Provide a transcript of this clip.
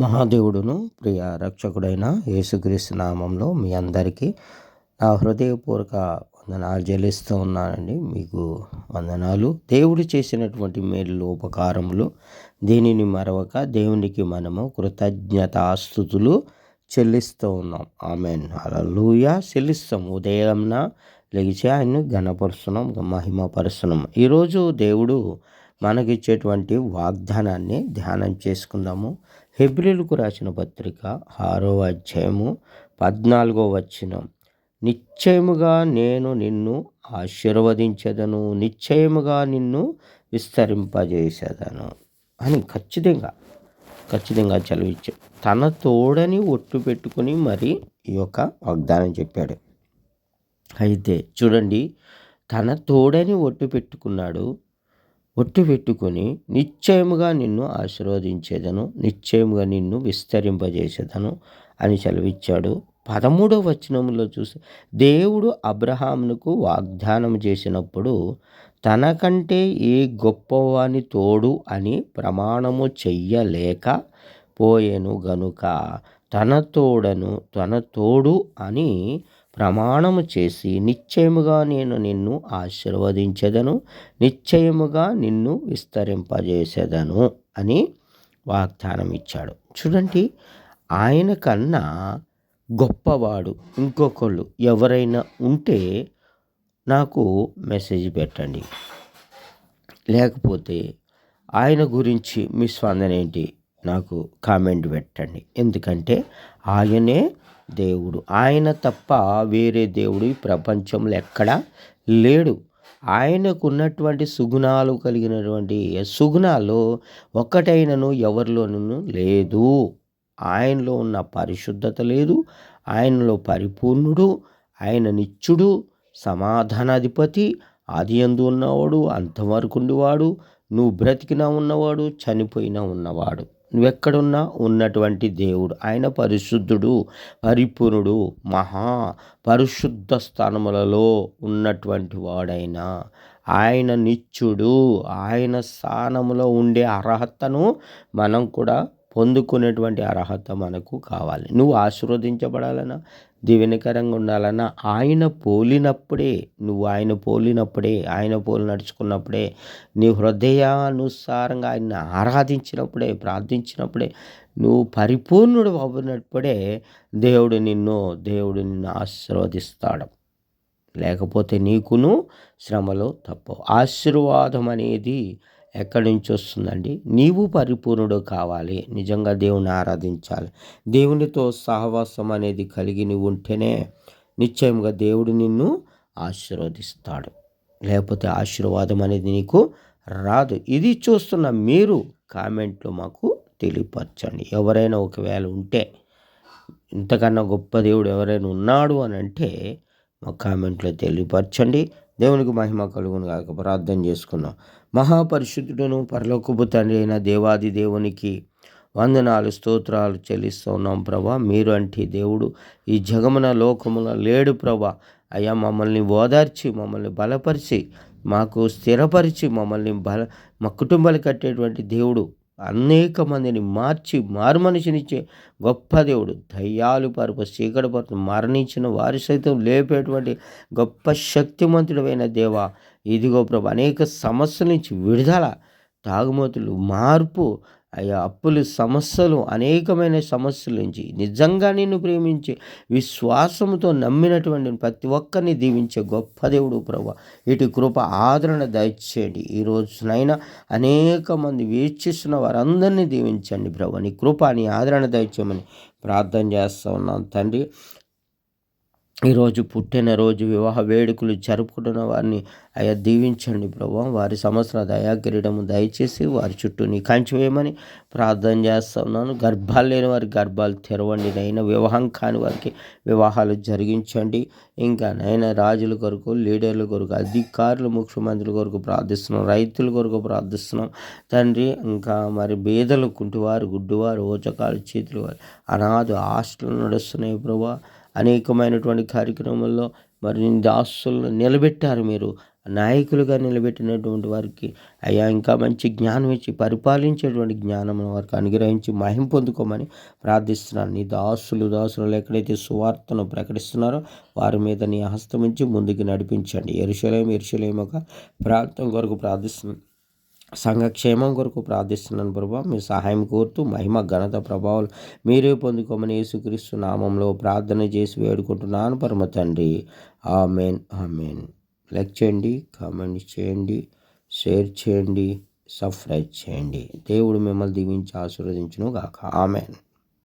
మహాదేవుడును ప్రియ రక్షకుడైన యేసుక్రీస్తు నామంలో మీ అందరికీ నా హృదయపూర్వక వందనాలు చెల్లిస్తూ ఉన్నానండి. మీకు వందనాలు. దేవుడు చేసినటువంటి మేలు ఉపకారములు దీనిని మరవక దేవునికి మనము కృతజ్ఞతాస్థుతులు చెల్లిస్తూ ఉన్నాం. ఆమెన్. అలలుయ చెల్లిస్తాం. ఉదయంన లేచి ఆయన్ని ఘనపరుస్తున్నాం మహిమపరుస్తున్నాం. ఈరోజు దేవుడు మనకిచ్చేటువంటి వాగ్దానాన్ని ధ్యానం చేసుకుందాము. హెబ్రిల్కు రాసిన పత్రిక ఆరో అధ్యాయము పద్నాలుగో వచ్చిన నిశ్చయముగా నేను నిన్ను ఆశీర్వదించదను నిశ్చయముగా నిన్ను విస్తరింపజేసేదను అని ఖచ్చితంగా ఖచ్చితంగా చదివించు తన తోడని ఒట్టు పెట్టుకుని మరి ఈ యొక్క వాగ్దానం చెప్పాడు. అయితే చూడండి తన తోడని ఒట్టు పెట్టుకున్నాడు ఒట్టు పెట్టుకొని నిశ్చయముగా నిన్ను ఆశీర్వదించేదను నిశ్చయముగా నిన్ను విస్తరింపజేసేదను అని సెలవిచ్చాడు. పదమూడవ వచనంలో చూసి దేవుడు అబ్రహామునకు వాగ్దానం చేసినప్పుడు తనకంటే ఏ గొప్పవాని తోడు అని ప్రమాణము చెయ్యలేక పోయేను గనుక తన తోడను తన తోడు అని ప్రమాణము చేసి నిశ్చయముగా నేను నిన్ను ఆశీర్వదించదను నిశ్చయముగా నిన్ను విస్తరింపజేసేదను అని వాగ్దానం ఇచ్చాడు. చూడండి ఆయన కన్నా గొప్పవాడు ఇంకొకళ్ళు ఎవరైనా ఉంటే నాకు మెసేజ్ పెట్టండి. లేకపోతే ఆయన గురించి మీ స్పందన ఏంటి? నాకు కామెంట్ పెట్టండి. ఎందుకంటే ఆయనే దేవుడు. ఆయన తప్ప వేరే దేవుడు ఈ ప్రపంచంలో ఎక్కడా లేడు. ఆయనకు ఉన్నటువంటి సుగుణాలు కలిగినటువంటి సుగుణాలు ఒక్కటైనను ఎవరిలోనూ లేదు. ఆయనలో ఉన్న పరిశుద్ధత లేదు. ఆయనలో పరిపూర్ణుడు ఆయన నిత్యుడు సమాధానాధిపతి ఆది ఎందు ఉన్నవాడు అంతవరకు ఉండేవాడు నువ్వు బ్రతికినా ఉన్నవాడు చనిపోయినా ఉన్నవాడు. నువ్వెక్కడున్నా ఉన్నటువంటి దేవుడు. ఆయన పరిశుద్ధుడు పరిపూర్ణుడు మహా పరిశుద్ధ స్థానములలో ఉన్నటువంటి వాడైనా ఆయన నిత్యుడు. ఆయన స్థానములో ఉండే అర్హతను మనం కూడా పొందుకునేటువంటి అర్హత మనకు కావాలి. నువ్వు ఆశీర్వదించబడాలన్నా దీవెనకరంగా ఉండాలన్నా ఆయన పోలినప్పుడే నువ్వు ఆయన పోలినప్పుడే ఆయన పోలి నడుచుకున్నప్పుడే నీ హృదయానుసారంగా ఆయన ఆరాధించినప్పుడే ప్రార్థించినప్పుడే నువ్వు పరిపూర్ణుడు అవ్వనప్పుడే దేవుడు నిన్ను దేవుడు నిన్ను ఆశీర్వదిస్తాడు. లేకపోతే నీకును శ్రమలు తప్పవు. ఆశీర్వాదం అనేది ఎక్కడి నుంచి వస్తుందండి? నీవు పరిపూర్ణుడు కావాలి. నిజంగా దేవుని ఆరాధించాలి. దేవునితో సహవాసం అనేది కలిగి నువ్వు ఉంటేనే నిశ్చయంగా దేవుడు నిన్ను ఆశీర్వదిస్తాడు. లేకపోతే ఆశీర్వాదం అనేది నీకు రాదు. ఇది చూస్తున్న మీరు కామెంట్లో మాకు తెలియపరచండి. ఎవరైనా ఒకవేళ ఉంటే ఇంతకన్నా గొప్ప దేవుడు ఎవరైనా ఉన్నాడు అని అంటే మా కామెంట్లో తెలియపరచండి. దేవునికి మహిమ కలుగును కాక ప్రార్థన చేసుకున్నాం. మహాపరిశుద్ధుడును పరలోకపు తండ్రి అయిన దేవాది దేవునికి వందనాలు స్తోత్రాలు చెల్లిస్తూ ఉన్నాం ప్రభా. మీరు అంటే దేవుడు. ఈ జగమున లోకమున లేడు ప్రభా. అయ్యా మమ్మల్ని ఓదార్చి మమ్మల్ని బలపరిచి మాకు స్థిరపరిచి మమ్మల్ని బల మా కుటుంబాలు కట్టేటువంటి దేవుడు. అనేక మందిని మార్చి మారు మనిషినిచ్చే గొప్ప దేవుడు దయ్యాలు పరుపు చీకటి పరుపు మరణించిన వారి సైతం లేపేటువంటి గొప్ప శక్తిమంతుడమైన దేవ. ఇదిగో ప్రభు అనేక సమస్యల నుంచి విడుదల తాగుమతులు మార్పు అయ్యా అప్పులు సమస్యలు అనేకమైన సమస్యల నుంచి నిజంగా నిన్ను ప్రేమించి విశ్వాసంతో నమ్మినటువంటి ప్రతి ఒక్కరిని దీవించే గొప్ప దేవుడు ప్రభా. ఇటు కృప ఆదరణ దయచేయండి. ఈ రోజునైనా అనేక మంది వీక్షిస్తున్న వారందరినీ దీవించండి ప్రభా. నీ కృప నీ ఆదరణ దయచేయమని ప్రార్థన చేస్తూ ఉన్నాం తండ్రి. ఈరోజు పుట్టినరోజు వివాహ వేడుకలు జరుపుకుంటున్న వారిని అయా దీవించండి ప్రభావ వారి సంవత్సర దయాకిరీడము దయచేసి వారి చుట్టూ నీ కంచి వేయమని ప్రార్థన చేస్తున్నాను. గర్భాలు లేని వారి గర్భాలు తెరవండి. నైనా వివాహం కాని వారికి వివాహాలు జరిగించండి. ఇంకా నైనా రాజుల కొరకు లీడర్ల కొరకు అధికారులు ముఖ్యమంత్రుల కొరకు ప్రార్థిస్తున్నాం. రైతుల కొరకు ప్రార్థిస్తున్నాం. తండ్రి ఇంకా మరి బీదలు కుంటివారు గుడ్డివారు ఓచకాలు చేతులు వారు అనాథ హాస్టల్ నడుస్తున్నాయి ప్రభా. అనేకమైనటువంటి కార్యక్రమాల్లో మరి దాసులను నిలబెట్టారు మీరు. నాయకులుగా నిలబెట్టినటువంటి వారికి అయ్యా ఇంకా మంచి జ్ఞానం ఇచ్చి పరిపాలించేటువంటి జ్ఞానం వారికి అనుగ్రహించి మహిం పొందుకోమని ప్రార్థిస్తున్నాను. నీ దాసులు దాసులు ఎక్కడైతే సువార్తను ప్రకటిస్తున్నారో వారి మీద నీ హస్తం ఉంచి ముందుకు నడిపించండి. ఎరుశలేం ఎరుశలేం ఒక ప్రాంతం కొరకు ప్రార్థిస్తున్నాను. సంఘక్షేమం కొరకు ప్రార్థిస్తున్నాను ప్రభా. మీ సహాయం కోరుతూ మహిమ ఘనత ప్రభావాలు మీరే పొందుకోమని యేసుక్రీస్తు నామంలో ప్రార్థన చేసి వేడుకుంటున్నాను పరమ తండ్రి. Amen amen. లైక్ చేయండి కామెంట్ చేయండి షేర్ చేయండి సబ్స్క్రైబ్ చేయండి. దేవుడు మిమ్మల్ని దీవించి ఆశీర్వదించును గాక ఆమెన్.